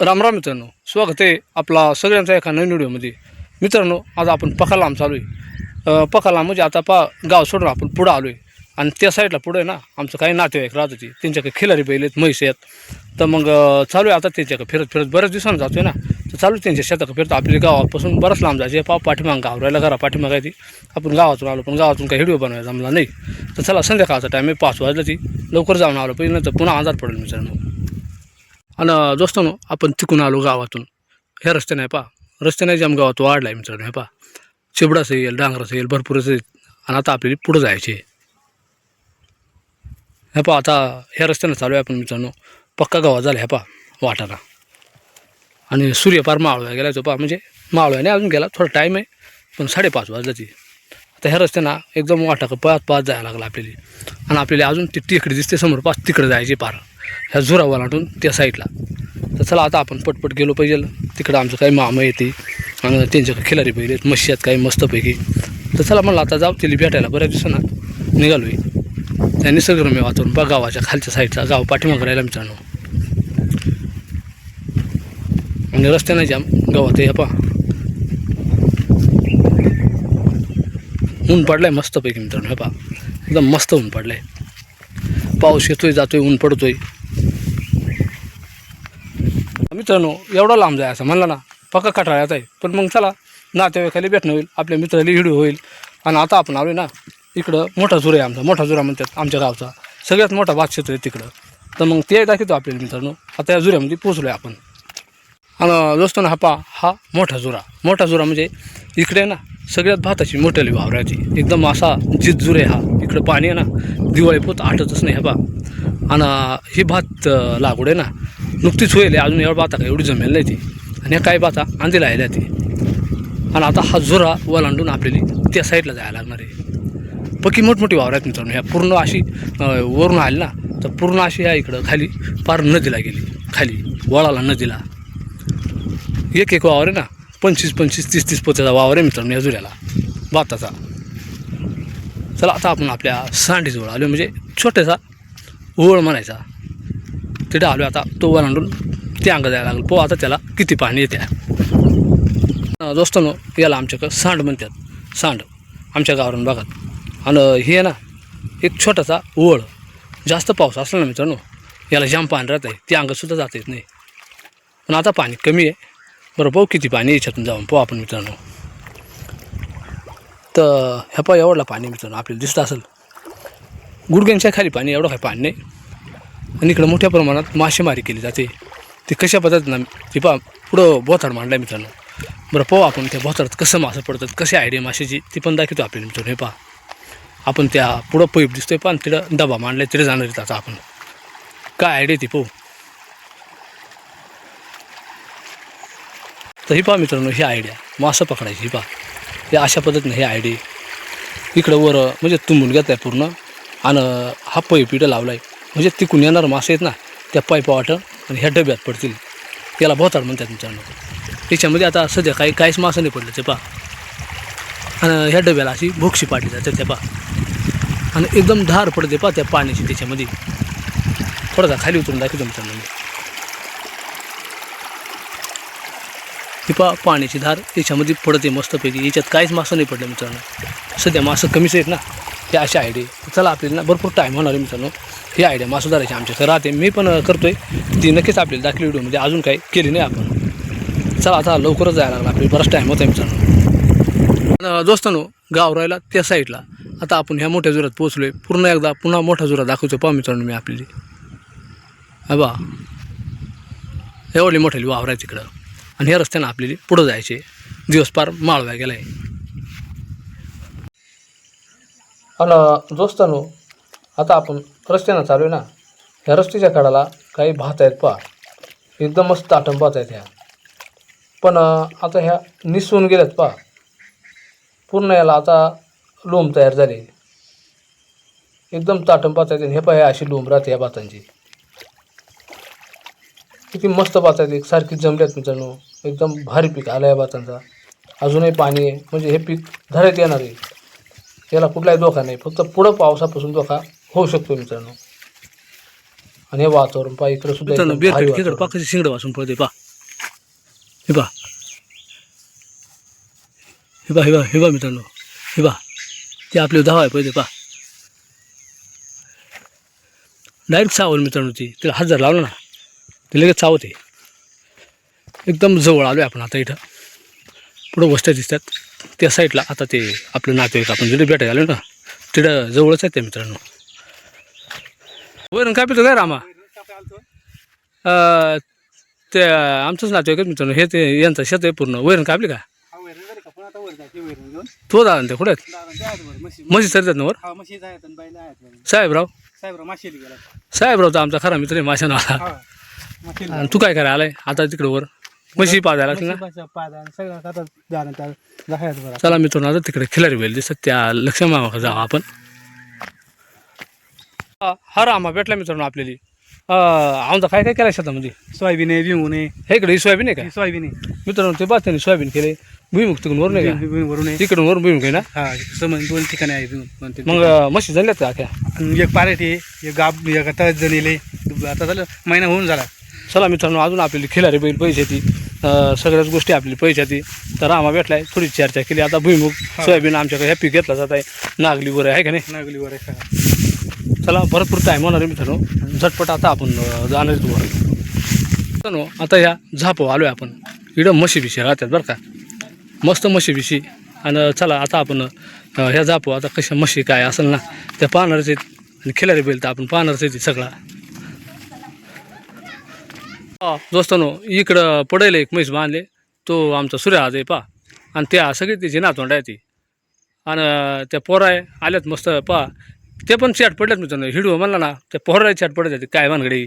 राम राम मित्रांनो स्वागत आहे आपला सगळ्यांचा एका नवीन व्हिडिओमध्ये. मित्रांनो आज आपण पखालाम चालू आहे. पखालाम म्हणजे आता पा गाव सोडून आपण पुढं आलो आहे आणि त्या साईडला पुढं आहे ना आमचं काही नातेवाईक राहत होती. त्यांच्याकडे खिलारी बैल आहेत म्हैस आहेत. तर मग चालू आहे आता त्यांच्याकडे फिरत फिरत. बऱ्याच दिवसांना जातो आहे ना. तर चालू आहे त्यांच्या शेताकडे फिरतो. आपल्या गावापासून बरंच लांब जायचे पा पाठीमाग गाव राहिला घरा पाठीमाग आहे ती. आपण गावातून आलो पण गावातून काही व्हिडिओ बनवायचा आम्हाला नाही. तर चला संध्याकाळचा टाईम आहे. पाच वाजला ती. लवकर जाऊन आलो. पहिलं नंतर पुन्हा अंधार पडेल मित्रांनो. आणि दोस्तानो आपण तिकून आलो गावातून. ह्या रस्त्याने आहे पा रस्त्याने जाम गावात वाढला आहे मित्रांनो हे पा चिबडाचं येईल डांगराचं येईल भरपूरच येईल. आणि आता आपल्याला पुढं जायचे हे पा आता ह्या रस्त्यानं चालू आहे आपण मित्रांनो. पक्का गावात झाला ह्या पा वाटाणा. आणि सूर्य पार गेला तो पा म्हणजे माळव्याने अजून गेला थोडा टाईम आहे पण साडेपाच वाजला ती आता ह्या रस्त्यानं एकदम वाटा पाच पाच जायला लागला आपल्याला. आणि आपल्याला अजून ती तिकडे दिसते समोर पाच तिकडे जायचे पार. ह्या झुरावालाटून त्या साईडला. तर चला आता आपण पटपट गेलो पाहिजे. तिकडं आमचं काही मामा येते. आणि त्यांच्याकडे खिलारी पहिले मशी आहेत. काही मस्तपैकी. तर चला म्हणलं आता जाऊ तिला भेटायला. बऱ्याच दिवसांना निघालो आहे त्या निसर्गरम्य वातावरण बा गावाच्या खालच्या साईडचा. गाव पाठीमागं राहिला मित्रांनो. आणि रस्त्यानं जाम गावात या पा ऊन पडलाय मस्तपैकी मित्रांनो. हे पा एकदम मस्त ऊन पडलाय. पाऊस येतोय जातोय ऊन पडतोय. मित्रांनो एवढा लांब जाय असं म्हणलं ना पक्का कटाळ्यात आहे. पण मग चला नातेवाईकाली भेटणं होईल आपल्या मित्राला व्हिडिओ होईल. आणि आता आपण आलो ना इकडं मोठा झुरा आहे आमचा मोठा झुरा म्हणतात आमच्या गावचा. सगळ्यात मोठा भात क्षेत्र आहे तिकडं. तर मग ते दाखवतो आपल्याला मित्रांनो आता या झुऱ्यामध्ये पोचलो आहे आपण. आणि दोस्तांनो हा पा हा मोठा झुरा. मोठा झुरा म्हणजे इकडे ना सगळ्यात भाताची मोठ्याली वावराची एकदम असा जित झुरे हा. इकडं पाणी आहे ना दिवाळी पोत आटतच नाही हा पा आणि ही भात लागवड आहे ना नुकतीच होईल अजून एवढं बाता का? एवढी जमेल नाही ती. आणि ह्या काही बाता आंधीला आहे ती. आणि आता हा झुरा वलांडून आपल्याला त्या साईडला जायला लागणार आहे. पक्की मोठमोठी वावर आहेत मित्रांनो. ह्या पूर्ण अशी वरून आली ना तर पूर्ण अशी ह्या इकडं खाली पार नदीला गेली. खाली वळाला नदीला. एक एक वावर आहे ना पंचवीस पंचवीस तीस तीस पोत्याचा वावर आहे मित्रांनो या जुऱ्याला भाताचा. चला आता आपण आपल्या सांडीजवळ आलो. म्हणजे छोट्यासा ओळ म्हणायचा. तिथे आलो आता. तो ओलांडून ते अंग जायला लागलं. पो आता त्याला किती पाणी येते. दोस्तांनो याला आमच्याकडं सांड म्हणतात. सांड. आमच्या गावावरून भागात आणि हे आहे ना एक छोटासा ओळ. जास्त पाऊस असला ना मित्रांनो याला जाम पाणी राहत आहे. ते अंगसुद्धा जाता येत नाही. पण आता पाणी कमी आहे. बरं पाहू किती पाणी याच्यातून जाऊन. पाहू आपण मित्रांनो. तर ह्या पाहू एवढला पाणी मित्रांनो. आपल्याला दिसतं असेल. गुडग्यांच्या खाली पाणी एवढं काही पाणी नाही. आणि इकडं मोठ्या प्रमाणात मासेमारी केली जाते. ते कशा पद्धतीनं ते पा पुढं बोथाड मांडला मित्रांनो. बरं पाहू आपण त्या बोथाडात कसं मासं पडतात कसे आयडिया माशाची ती पण दाखवतो आपल्याला मित्रांनो हे पहा. आपण त्या पुढं पैप दिसतोय पण तिथं डबा मांडलाय तिथे जाणार आता आपण. काय आयडिया ती पाहू. तर ही पहा मित्रांनो ही आयडिया मासं पकडायची ही पहा. हे अशा पद्धतीनं हे आयडिया इकडं वर म्हणजे तुंबून घेत आहे पूर्ण. आणि हा पैप इथं लावला आहे म्हणजे तिकून येणार मासे आहेत ना त्या पाईपा वाटं आणि ह्या डब्यात पडतील. त्याला भोवताड म्हणतात मित्रांनो. त्याच्यामध्ये आता सध्या काही काहीच मासं नाही पडलं ते पहा. आणि ह्या डब्याला अशी भोक्षी पाडली जाते त्या पहा. आणि एकदम धार पडते पहा त्या पाण्याची त्याच्यामध्ये. थोडासा खाली उतरून दाखवतो मित्रांनो मी. ती पा पाण्याची धार त्याच्यामध्ये पडते मस्तपैकी. याच्यात काहीच मासं नाही पडलं मित्रांनो. सध्या मासं कमीच आहेत ना. ते अशा आहे. चला आपल्याला ना भरपूर टाईम होणार आहे मित्रांनो. ही आयडिया मासं आमच्या. तर राहते मी पण करतोय. ती नक्कीच आपल्याला दाखली व्हिडिओमध्ये अजून काही केली नाही आपण. चला आता लवकरच जायला लागला. आपल्याला बराच टाईम होता मित्रांनो. दोस्तांनो गाव राहिला त्या साईडला आता आपण ह्या मोठ्या जोरात पोहोचलो आहे पूर्ण एकदा पुन्हा मोठा जोरात दाखवतो. पाहू मित्रांनो मी आपली. बा. एवढी मोठ्याली वावर आहे तिकडं. आणि ह्या रस्त्यानं आपल्याला पुढं जायचे दिवस पार माळव्या गेला आहे आणि दोस्तानो आता आपण रस्त्यानं चालू आहे ना? ह्या रस्त्याच्या कडाला काही भात आहेत पहा. एकदम मस्त आटम भात आहेत ह्या. पण आता ह्या निसवून गेल्यात पहा. पूर्ण याला आता लोंब तयार झाले. एकदम ताटम भात आहेत. हे पहा हे अशी लोंब राहते ह्या भातांची. किती मस्त भात आहेत. एक सारखी जमल्यात मित्रांनो. एकदम भारी पीक आलं या भातांचा. अजूनही पाणी आहे. म्हणजे हे पीक धरायत येणार आहे. याला कुठलाही धोका नाही. फक्त पुढं पावसापासून धोका होऊ शकतो मित्रांनो. आणि हे वातावरण पहा इकडं सुद्धा एकदम भारी वातावरण. पाकाची शिंगड वाचून पडते पा हे पा हे पा हे पा हे पा मित्रांनो. हे पा ते आपले धावा आहे पहिले पा डायरेक्ट चावल मित्रांनो ती. तिला हात जर लावला ना ते लगेच चावते एकदम जवळ आलो आहे आपण आता इथं. पुढं वस्त्या दिसतात. त्या साईडला आता ते आपलं नातेवाईक आपण जिथे भेटायला आलो ना तिथं जवळच आहे ते मित्रांनो. वैरण कापितो काय रामा? ते आमचंच नातेवाईक आहे मित्रांनो. हे ते यांचं शेत आहे पूर्ण. वैरण कापली का? तो दादा ते कुठे आहेत? म्हशी सरतात ना वर? साहेबराव? साहेबराव तर आमचा खरा मित्र आहे माशानाला आणि तू काय करायला आलाय? आता तिकडे वर. म्हशी पाजायला लागली ना? चला मित्रांनो आता तिकडे खिलारी वेळ दिसत त्या लक्ष मामा जाऊ आपण. हा हा रामा भेटला मित्रांनो आपल्याली. आमचा काय काय केलं शेतामध्ये? सोयाबीन आहे विमून आहे. हे इकडे सोयाबीन आहे का? सोयाबीन आहे. मित्रांनो ते त्यांनी सोयाबीन केले भुईमुग तिकडून वरून आहे का? वरून आहे. तिकडून वरून भुईमुग आहे ना? हा समज दोन ठिकाणी आहे मग म्हशी झाल्यात का अख्या. एक पारेट एक गाब एक आता जणेले आता झालं महिना होऊन झाला. चला मित्रांनो अजून आपली खिलारी बैल पैसे ती सगळ्याच गोष्टी आपली पैसे ती तर रामा भेटलाय थोडी चर्चा केली. आता भुईमुग सोयाबीन आमच्याकडे ह्या पीक घेतला जात आहे. नागलीवर आहे का नाही? नागलीवर आहे का चला भरपूर टाईम होणार आहे मित्रांनो. झटपट आता आपण जाणार आहे तुम्हाला. मित्रांनो आता ह्या झापो आलो आहे आपण. इकडं म्हशी बिशी राहतात बरं का. मस्त म्हशी बिशी आणि चला आता आपण ह्या झापो आता कशा म्हशी काय असेल ना त्या पाहणारच आहेत. आणि खिलारी बैल तर आपण पाहणारच आहे सगळा. दोस्तानो इकडं पडेल एक म्हैस बांधले. तो आमचा सूर्य आज आहे पा आणि त्या सगळी तिची नातोंड आहे ती. आणि त्या पोरा आहे आल्यात मस्त पा ते पण चॅट पडल्यात मित्रांनो. हिडू म्हणला ना त्या पोराला चॅट पडत होते काय भानगडी.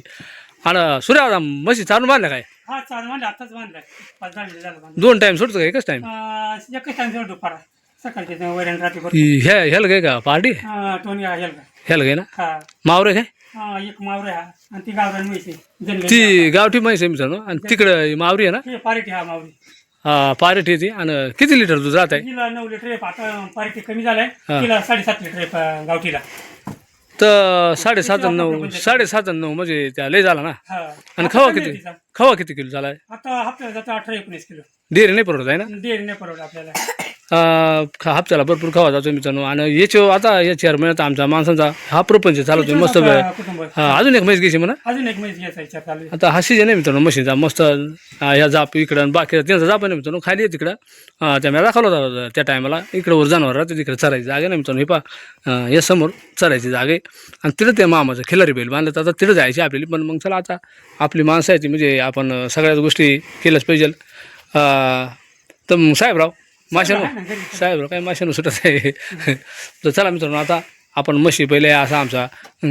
आणि सूर्य म्हशी चालून बांधल्या काय? हा चालेल म्हणजे आताच बांधलाय. पाच दहा मिनिटं झालं बांधून. दोन टाईम सोडतो का एकच टाईम अं, एकच टाइम जेवण दुपारा सकाळचे ते वैरण रात्री भर ह्या ह्याला काय का पार्टी? टोनी आहे का ह्याला काय ना? हा. मावरे काय हा, एक मावरे हा. आणि ती गावरान ती गावठी म्हैस आहे मित्रांनो. आणि तिकडं मावरी आहे ना. ती पारिटी हा मावरी. हा पारेट येते आणि किती लिटर दूध राहत आहे तिला नऊ लिटर आहे आता पारिटी कमी झालाय. हा. तिला साडेसात लिटर आहे प- गावठीला. तर साडेसात आणि नऊ साडेसात आणि नऊ म्हणजे त्या लय झाला ना? हा. आणि आता खवा कमी आहे किती तिचा. खवा किती किलो झाला आहे आता हप्त्याला जातो अठरा एकोणीस किलो. डेअरी नाही परवडत आहे ना? डेअरी नाही परवडत आपल्याला. हप्त्याला भरपूर खावा जातो मित्रांनो. आणि याच्या आता या चार महिन्यात आमचा माणसांचा. हा प्रपंच चालवतो मस्त वेळ. आपलं हा अजून एक म्हैस घ्यायची म्हणा. अजून एक म्हैस घ्यायचा आहे. आता हा सीजन आहे मित्रांनो मशीनचा. मस्त ह्या जाप इकडं बाकी त्यांचा जाप नाही मित्रांनो खाली आहे तिकडं. त्या मला दाखवला होता त्या टायमाला इकडं वर जनावर राहते तिकडे चरायची जागा नाही मित्रांनो. हे पा या समोर चरायची जागा आहे. आणि तिथं ते मामाचं खिलारी बैल बांधलं तर आता तिथं जायची आपल्याला पण मग चला आता. आपली माणसं आहे ती म्हणजे आपण सगळ्याच गोष्टी केल्याच पाहिजे तर मग साहेबराव माशानो साहेबराव काय माशानो सुटत आहे. तर चला मित्रांनो आता आपण म्हशी पहिले असा आमचा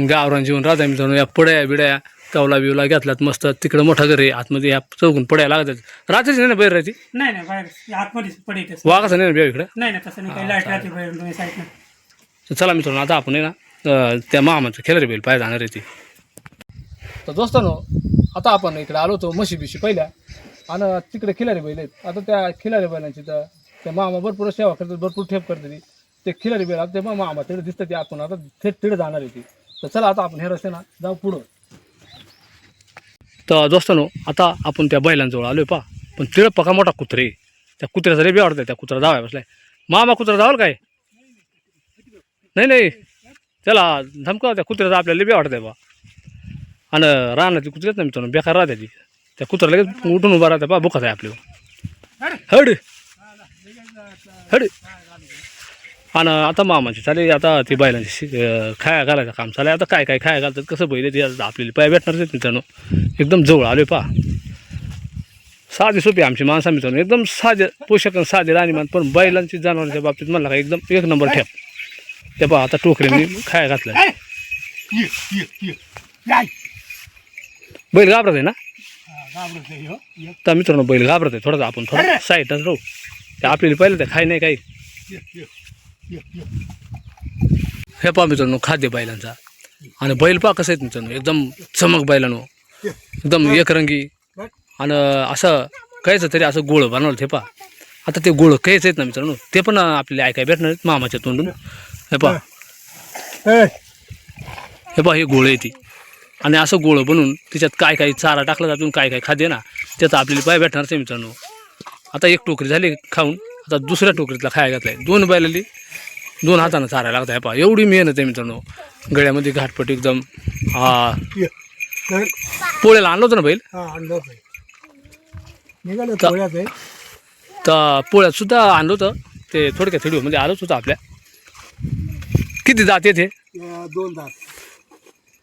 गावरान जीवन राहता मित्रांनो. या पड्या बिड्या कवला बिवला घेतलात मस्त. तिकडं मोठा घर आहे. आतमध्ये या चौकून पड्या लागतात. रात्रीच नाही ना बाहेर राहते? नाही नाही बाहेर. आतमध्ये पडी तसं वाघाचं नाही ना बिया इकडं? नाही नाही तसं नाही. काही लाइट राहते बाहेर दोन्ही साईडनं. तर चला मित्रांनो आता आपण आहे ना त्या मामाचं खेळरी बैल पाय जाणार आहे ती. तर दोस्तानो आता आपण इकडे आलो होतो म्हशी बिशी पहिल्या. आणि तिकडे खिलारी बैल आहेत. आता त्या खिलारी बैलांची तर त्या मामा भरपूर सेवा करतात भरपूर ठेप करतात. ते खिलारी बैल ते मामा तिकडे दिसतं ते आपण आता थेट तिकडे जाणार आहे ती. तर चला आता आपण हे रस्ते ना जाऊ पुढं. तर दोस्तानो आता आपण त्या बैलांजवळ आलोय पा पण तिकडं पका मोठा कुत्रे त्या कुत्र्याचा रे बी आवडतं त्या कुत्रा धावाय बसलाय. मामा कुत्रा धावाल काय? नाही नाही. त्याला धमका त्या कुत्र्याचा आपल्याला बी आवडतंय बा. आणि रानातली कुत्र्यात ना मित्रांनो बेकार राहते ती. त्या कुत्रा लगेच उठून उभा राहते बा बुखात आहे आपल्यावर. हड! हड आणि आता मामाची चालेल आता ती बैलांची खाया घालायचं काम चालेल आता काय काय खाया घालतात कसं बैल ते आता आपल्याला पाय भेटणार आहेत मित्रांनो. एकदम जवळ आलोय पा साधी सोपी आमची माणसं मित्रांनो. एकदम साधे पोषक आणि साधे राणीमान पण बैलांची जनावरांच्या बाबतीत म्हणला का एकदम एक नंबर ठेप. ते पहा आता मी खाया घातलं बैल घाबरत आहे ना? हो तर मित्रांनो बैल घाबरत आहे. थोडासा आपण थोडं साईडच राहू. ते आपल्याला पहिलं तर खाय नाही काही. हे पहा मित्रांनो खाद्य बैलांचा. आणि बैल पहा कसं आहेत मित्रांनो एकदम चमक बैलांनो. एकदम एकरंगी. आणि असं कायचं तरी असं गोळ बनवलं ते पहा. आता ते गोळ काहीच आहेत ना मित्रांनो. ते पण आपल्याला ऐकाय भेटणार आहेत मामाच्या तोंडून. हे पहा. हे पहा हे गोळ आहे ती. आणि असं गोळं बनवून त्याच्यात काय काय चारा टाकला जातो काय काय खाद्य ना त्याचं आपल्याला पाय भेटणार ते मित्रांनो. आता एक टोकरी झाली खाऊन आता दुसऱ्या टोकरीतला खायला घातलाय. दोन बैलाली दोन हातानं चारायला लागत आहे पहा एवढी मेहनत आहे मित्रांनो. गळ्यामध्ये घाटपट एकदम. हा. पोळ्याला आणलं होतं ना बैल? हा आणलं तर- आहे. पोळ्यात सुद्धा आणलं होतं. ते थोडक्यात व्हिडिओमध्ये आलंच होतं आपल्या. किती जात येते? दोन दात.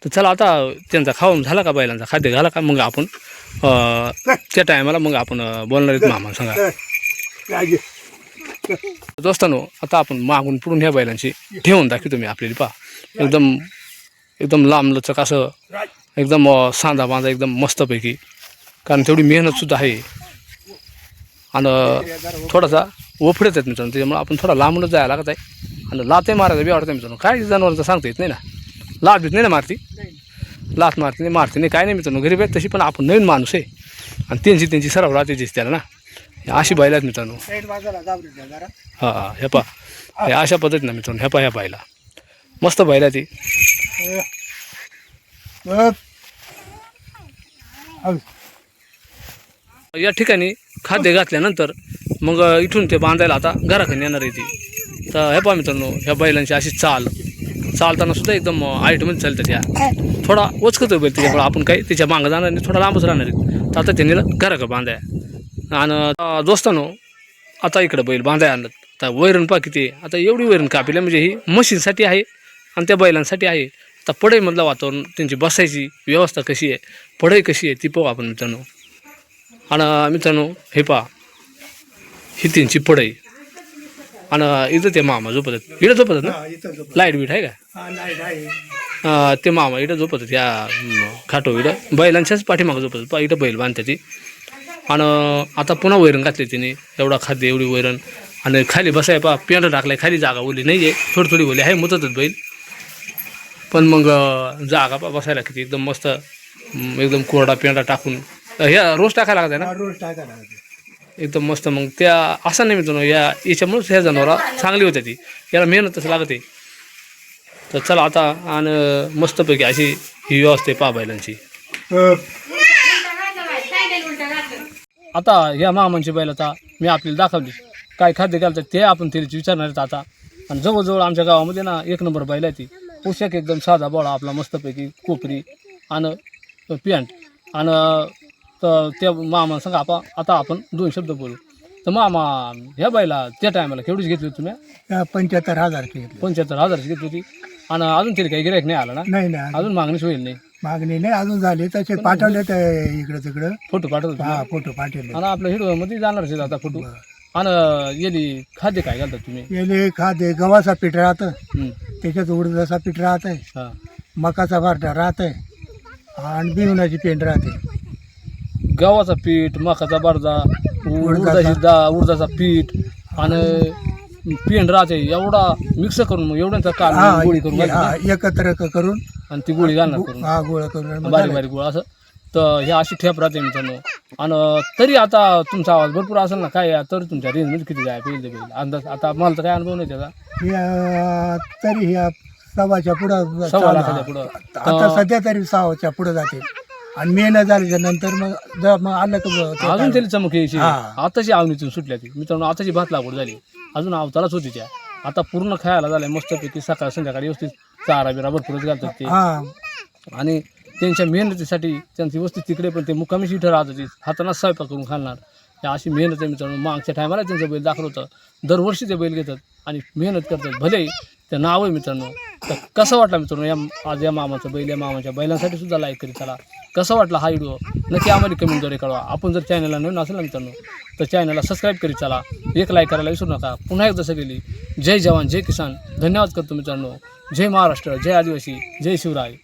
तर चला आता त्यांचा खाऊन झाला का बैलांचा? खाद्य झाला का? मग आपण त्या टायमाला मग आपण बोलणार आहेत मामा सांगा. दोस्तानो आता आपण मागून पुढून ह्या बैलांची ठेवून दाखवतो मी आपल्याला पहा. एकदम एकदम लांब लचक असं एकदम सांधा बांधा एकदम मस्तपैकी. कारण तेवढी मेहनतसुद्धा आहे. आणि थोडासा ओफडत आहेत मित्रांनो त्याच्यामुळे आपण थोडा लांबूनच जायला लागत आहे. आणि लाते मारायचं बी वाटतं मित्रांनो. काय जनावरचं सांगता येत नाही ना. लाभ येत नाही ना मारती. लात मारते नाही मारते. नाही काय नाही मित्रांनो गरीब आहेत तशी पण आपण नवीन माणूस आहे. आणि त्यांची त्यांची सराव राहते त्याला ना. अशी बैल आहेत मित्रांनो. हां हा हा हे पा हे अशा पद्धतीनं मित्रांनो. ह्या पा ह्या बायला मस्त बैल आहे ती. या ठिकाणी खाद्य घातल्यानंतर मग इथून ते बांधायला आता घराकडे येणार आहे ती. तर हे पहा मित्रांनो ह्या बैलांची अशी चाल. चालताना सुद्धा एकदम आईटमध्ये चालतात त्या थोडा वचकत बैल त्याच्यामुळे आपण काही त्याच्या मागं जाणार नाही थोडा लांबच राहणार तर आता त्यांनी घराकडे बांधाय? आणि दोस्तानो आता इकडं बैल बांधाय आणलं. तर वैरण पा किती. आता एवढी वैरण कापिल्या म्हणजे ही मशीनसाठी आहे आणि त्या बैलांसाठी आहे. आता पडईमधलं वातावरण त्यांची बसायची व्यवस्था कशी आहे? पडई कशी आहे ती पाहू आपण मित्रांनो. आणि मित्रांनो हे पहा. ही त्यांची पडई. आणि इथं ते मामा झोपत आहेत इकडं झोपत आहेत ना इथं झोप. लाइट बीट आहे का? हा. अं, ते मामा इथं झोपत आहेत या खाटो इथं. बैलांच्याच पाठीमागं झोपत. पहा इथं बैल बांधते ती. आणि आता पुन्हा वैरण घातली तिने. एवढा खाद्य एवढी वैरण. आणि खाली बसाय पा पेंड टाकलाय खाली जागा ओली नाही आहे थोडी थोडी ओली आहे मुततच बैल. पण मग अं, जागा पा बसायला किती एकदम मस्त अं, एकदम कोरडा पेंडा टाकून. ह्या रोज टाकायला लागत आहे ना? रोज टाकायला लागते. एकदम मस्त. मग त्या असं नाही मित्रांनो या याच्यामुळेच ह्या जनावरा चांगली होते ती. याला मेहनत तसं लागते. तर चला आता आणि मस्तपैकी अशी ही व्यवस्था आहे पा बैलांची. आता ह्या मामांची बैल आता मी आपल्याला दाखवली. काय खाद्य घालतात ते आपण तिला विचारणार आहेत आता. आणि जवळजवळ आमच्या गावामध्ये ना एक नंबर बैल आहे ती. पोशाख एकदम साधा बोळा आपला मस्तपैकी कोपरी आणि पॅन्ट. आणि तर त्या मामा सांगा आपण आता आपण दोन शब्द बोलू. तर मामा ह्या बाईला त्या टायमाला केवढीच घेतली होती तुम्ही? पंच्याहत्तर हजार घेतले. पंच्याहत्तर हजारची घेतली होती. आणि अजून तरी काही गिरायक नाही आला ना? नाही नाही. अजून मागणीच होईल नाही. मागणी नाही अजून झाली. तसे पाठवले तर इकडं तिकडं. फोटो पाठवतो हा फोटो पाठवले. आणि आपल्या हिडोमध्ये जाणार आहे आता फोटो. आणि येली खाद्य काय घालतात तुम्ही? याले खादे गव्हाचा पीठ राहतं. हं. त्याच्यात उडदाचा पीठ राहतंय. हा. मकाचा बारटा राहतंय. आणि बिवणाची पेंड राहते. गव्हाचा पीठ मकाचा बारदा उडदाचा. उडदाची. डाळ उडदाचा पीठ आणि पेंड राहते एवढा मिक्स करून मग एवढ्यांचा काल हा गोळी करून हा, एकत्र क- करून? आणि ती गोळी घालणार करून. हा गोळा करून बारीक बारीक गोळा असं. तर हे अशी ठेप राहते मित्रांनो. आणि तरी आता तुमचा आवाज भरपूर असेल ना काय आहे, तर तुमच्या रेंजमध्ये किती जाय पाहिजे पाहिजे अंदाज आता मला तर काय अनुभव नाही त्याचा. या तरी ह्या सव्वाच्या पुढं सव्वा लाखाच्या पुढं. आता सध्या तरी सव्वाच्या पुढं जाते. आणि मेहनत झाल्याच्यानंतर मग मग आलं का ब- ते अजून त्याला चमक यायची. हा. आताची आवनीतून सुटल्या ती. मित्रांनो आताची भात लागवड झाली. अजून अवतारच होती त्या. आता पूर्ण खायला झालंय. मस्तपैकी सकाळ संध्याकाळी व्यवस्थित चारा बिरा भरपूरच घालतात ते. हा. आणि त्यांच्या मेहनतीसाठी त्यांची वस्ती तिकडे पण ते मुक्कामीशी इथं राहत होती हाताना स्वयंपाक करून खाणार. अशी मेहनत आहे मित्रांनो. मागच्या टायमाला त्यांचं बैल दाखल होतं. दरवर्षी ते बैल घेतात आणि मेहनत करतात. भले ते नाव आहे मित्रांनो. तर कसं वाटलं मित्रांनो या आज या मामाचं बैल या मामाच्या बैलांसाठी सुद्धा लाईक करीत चला. कसं वाटला हा व्हिडिओ नक्की आम्हाला कमेंटद्वारे कळवा. आपण जर चॅनलला नवीन असेल ना मित्रांनो तर चॅनलला सबस्क्राईब करीत चला. एक लाईक करायला विसरू नका. पुन्हा एकदा सगळी जय जवान जय किसान. धन्यवाद करतो मित्रांनो. जय महाराष्ट्र जय आदिवासी जय शिवराय.